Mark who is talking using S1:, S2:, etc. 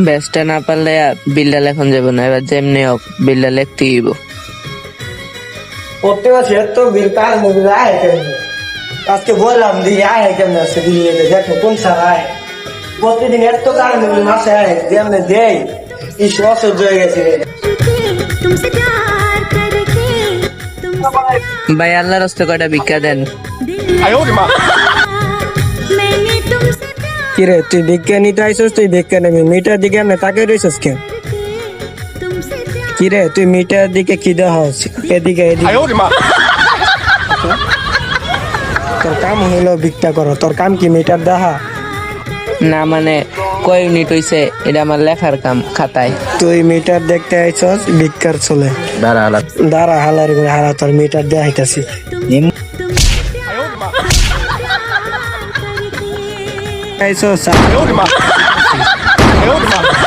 S1: ব্যাচটা না পারলে বিল্ডাল এখন যাব না এবার যেমনি হোক বিল্ডাল একটু ইব
S2: প্রত্যেক বছর তো বিল আয় আজকে বললাম যে আয় দেখো কোন সার আয়। প্রতিদিন এত কার নেবে মাসে আয় যেমনে দেয় ইস অসহ্য হয়ে গেছে।
S1: ভাই আল্লাহ রাস্তা কয়টা ভিক্ষা দেন?
S2: কিরে তুই বিজ্ঞানীতে আইসস তুই বিজ্ঞানী মিটার দিকে আমি তাকে রইছস কে কিরে তুই মিটার দিকে খিদা হস এদিকে এদিকে। তোর কাম হইল ভিক্ষা করো তোর কাম কি মিটার দেখা?
S1: না মানে কয় ইউনিট হইছে এটা আমার লেখার কাম খাতায়।
S2: তুই মিটার দেখতে আইছস ভিক্ষার চলে
S3: দাঁড়া হালা।
S2: দাঁড়া হালার করে হালা তোর মিটার দেখাইতাছি। 开车三哎呦我的妈哎呦我的妈